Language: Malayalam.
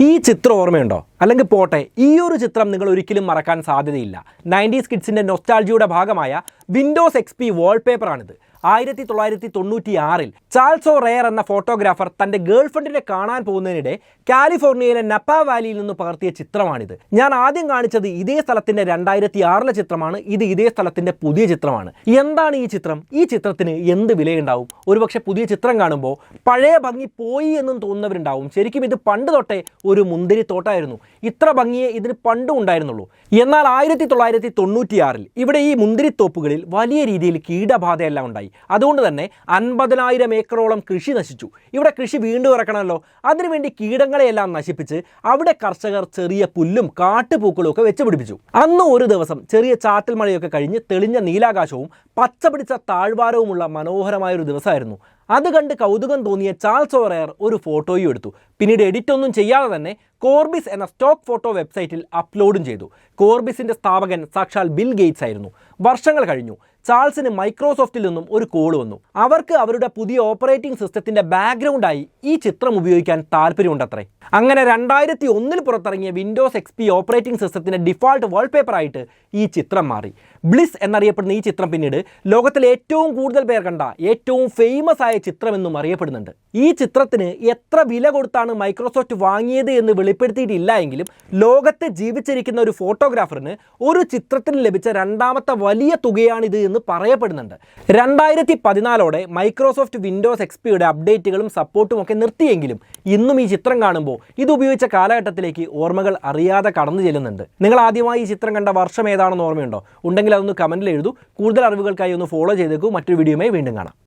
ഈ ചിത്രം ഓർമ്മയുണ്ടോ? അല്ലെങ്കിൽ പോട്ടെ ഈ ഒരു ചിത്രം നിങ്ങൾ ഒരിക്കലും മറക്കാൻ സാധ്യതയില്ല. നയന്റീസ് കിഡ്സിന്റെ നൊസ്റ്റാൾജിയുടെ ഭാഗമായ വിൻഡോസ് എക്സ് പി വാൾപേപ്പറാണിത് ആയിരത്തി തൊള്ളായിരത്തി തൊണ്ണൂറ്റി ആറിൽ ചാൾസോ റെയർ എന്ന ഫോട്ടോഗ്രാഫർ തന്റെ ഗേൾഫ്രണ്ടിനെ കാണാൻ പോകുന്നതിനിടെ കാലിഫോർണിയയിലെ നപ്പ വാലിയിൽ നിന്ന് പകർത്തിയ ചിത്രമാണിത്. ഞാൻ ആദ്യം കാണിച്ചത് ഇതേ സ്ഥലത്തിന്റെ രണ്ടായിരത്തി ആറിലെ ചിത്രമാണ് ഇത് ഇതേ സ്ഥലത്തിന്റെ പുതിയ ചിത്രമാണ്. എന്താണ് ഈ ചിത്രം? ഈ ചിത്രത്തിന് എന്ത് വിലയുണ്ടാവും? ഒരുപക്ഷെ പുതിയ ചിത്രം കാണുമ്പോൾ പഴയ ഭംഗി പോയി എന്നും തോന്നുന്നവരുണ്ടാവും. ശരിക്കും ഇത് പണ്ട് തൊട്ടേ ഒരു മുന്തിരിത്തോട്ടായിരുന്നു. ഇത്ര ഭംഗിയെ ഇതിന് പണ്ടും ഉണ്ടായിരുന്നുള്ളൂ. എന്നാൽ ആയിരത്തി തൊള്ളായിരത്തി തൊണ്ണൂറ്റിയാറിൽ ഇവിടെ ഈ മുന്തിരിത്തോപ്പുകളിൽ വലിയ രീതിയിൽ കീടബാധയെല്ലാം ഉണ്ടായി. അതുകൊണ്ട് തന്നെ അൻപതിനായിരം ഏക്കറോളം കൃഷി നശിച്ചു. ഇവിടെ കൃഷി വീണ്ടും ഇറക്കണമല്ലോ. അതിനുവേണ്ടി കീടങ്ങളെയെല്ലാം നശിപ്പിച്ച് അവിടെ കർഷകർ ചെറിയ പുല്ലും കാട്ടുപൂക്കളും ഒക്കെ വെച്ച് പിടിപ്പിച്ചു. അന്ന് ഒരു ദിവസം ചെറിയ ചാറ്റൽ മഴയൊക്കെ കഴിഞ്ഞ് തെളിഞ്ഞ നീലാകാശവും പച്ച പിടിച്ച താഴ്വാരവുമുള്ള മനോഹരമായ ഒരു ദിവസമായിരുന്നു. അത് കണ്ട് കൗതുകം തോന്നിയ ചാൾസ് ഓറയർ ഒരു ഫോട്ടോയും എടുത്തു. പിന്നീട് എഡിറ്റ് ഒന്നും ചെയ്യാതെ തന്നെ കോർബിസ് എന്ന സ്റ്റോക്ക് ഫോട്ടോ വെബ്സൈറ്റിൽ അപ്ലോഡും ചെയ്തു. കോർബിസിന്റെ സ്ഥാപകൻ സാക്ഷാൽ ബിൽ ഗേറ്റ്സ് ആയിരുന്നു. വർഷങ്ങൾ കഴിഞ്ഞു. ചാൾസിന് മൈക്രോസോഫ്റ്റിൽ നിന്നും ഒരു കോൾ വന്നു. അവർക്ക് അവരുടെ പുതിയ ഓപ്പറേറ്റിംഗ് സിസ്റ്റത്തിന്റെ ബാക്ക്ഗ്രൗണ്ടായി ഈ ചിത്രം ഉപയോഗിക്കാൻ താല്പര്യമുണ്ടത്രേ. അങ്ങനെ രണ്ടായിരത്തി ഒന്നിൽ പുറത്തിറങ്ങിയ വിൻഡോസ് എക്സ് പി ഓപ്പറേറ്റിംഗ് സിസ്റ്റത്തിന്റെ ഡിഫാൾട്ട് വാൾപേപ്പറായിട്ട് ഈ ചിത്രം മാറി. ബ്ലിസ് എന്നറിയപ്പെടുന്ന ഈ ചിത്രം പിന്നീട് ലോകത്തിലെ ഏറ്റവും കൂടുതൽ പേർ കണ്ട ഏറ്റവും ഫേമസ് ആയ ചിത്രമെന്നും അറിയപ്പെടുന്നുണ്ട്. ഈ ചിത്രത്തിന് എത്ര വില കൊടുത്താണ് മൈക്രോസോഫ്റ്റ് വാങ്ങിയത് എന്ന് വെളിപ്പെടുത്തിയിട്ടില്ല എങ്കിലും ലോകത്തെ ജീവിച്ചിരിക്കുന്ന ഒരു ഫോട്ടോഗ്രാഫറിന് ഒരു ചിത്രത്തിന് ലഭിച്ച രണ്ടാമത്തെ വലിയ തുകയാണിത് എന്ന് പറയപ്പെടുന്നുണ്ട്. രണ്ടായിരത്തി പതിനാലോടെ മൈക്രോസോഫ്റ്റ് വിൻഡോസ് എക്സ്പിയുടെ അപ്ഡേറ്റുകളും സപ്പോർട്ടും ഒക്കെ നിർത്തിയെങ്കിലും ഇന്നും ഈ ചിത്രം കാണുമ്പോൾ ഇത് ഉപയോഗിച്ച കാലഘട്ടത്തിലേക്ക് ഓർമ്മകൾ അറിയാതെ കടന്നു ചെല്ലുന്നുണ്ട്. നിങ്ങൾ ആദ്യമായി ഈ ചിത്രം കണ്ട വർഷം ഏതാണെന്ന് ഓർമ്മയുണ്ടോ? ഉണ്ടെങ്കിൽ അതൊന്ന് കമന്റിൽ എഴുതൂ. കൂടുതൽ അറിവുകൾക്കായി ഒന്ന് ഫോളോ ചെയ്തേക്കൂ. മറ്റൊരു വീഡിയോയുമായി വീണ്ടും കാണാം.